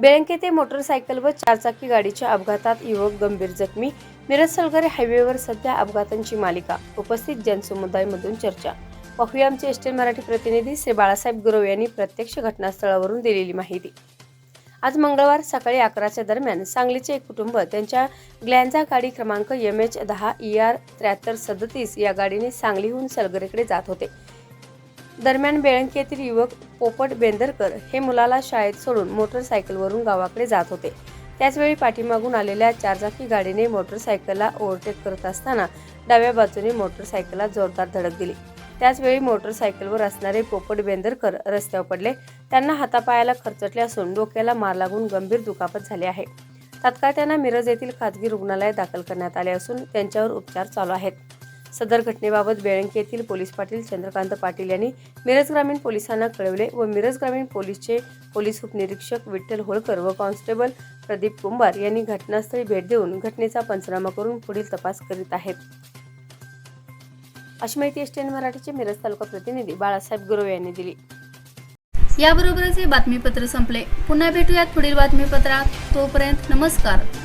बेळंके ते मोटरसायकल व चारचाकी गाडीच्या अपघातात युवक गंभीर जखमी. मिरज सलगरे हायवेवर सध्या अपघातांची मालिका. उपस्थित जनसमुदायामधून चर्चा. पाहूया आमचे एस्टेल मराठी प्रतिनिधी श्री बाळासाहेब गुरव यांनी प्रत्यक्ष घटनास्थळावरून दिलेली माहिती. आज मंगळवार सकाळी अकराच्या दरम्यान सांगलीचे एक कुटुंब त्यांच्या ग्लॅन्झा गाडी क्रमांक एम एच दहा ई आर त्र्याहत्तर सदतीस या गाडीने सांगलीहून सलगरेकडे जात होते. दरम्यान बेळंकी येथील युवक पोपट बेंदरकर हे मुलाला शाळेत सोडून मोटरसायकलवरून गावाकडे जात होते. त्याचवेळी पाठीमागून आलेल्या चारचाकी गाडीने मोटरसायकलला ओव्हरटेक करत असताना डाव्या बाजूने मोटरसायकलला जोरदार धडक दिली. त्याचवेळी मोटरसायकलवर असणारे पोपट बेंदरकर रस्त्यावर पडले. त्यांना हातापायाला खरचटले असून डोक्याला मार लागून गंभीर दुखापत झाली आहे. तात्काळ त्यांना मिरज येथील खाजगी रुग्णालयात दाखल करण्यात आले असून त्यांच्यावर उपचार चालू आहेत. सदर घटनेबाबत बेळंकी येथील पोलीस पाटील चंद्रकांत पाटील यांनी मिरज ग्रामीण पोलिसांना कळवले व मिरज ग्रामीण पोलीसचे पोलीस उपनिरीक्षक विठ्ठल होळकर व कॉन्स्टेबल प्रदीप कुंभार यांनी घटनास्थळी भेट देऊन घटनेचा पंचनामा करून पुढील तपास करीत आहेत. अशी माहिती एसटीएन मराठीचे मिरज तालुका प्रतिनिधी बाळासाहेब गुरव यांनी दिली. याबरोबरच हे बातमीपत्र संपले. पुन्हा भेटूयात पुढील बातमीपत्रात. तोपर्यंत नमस्कार.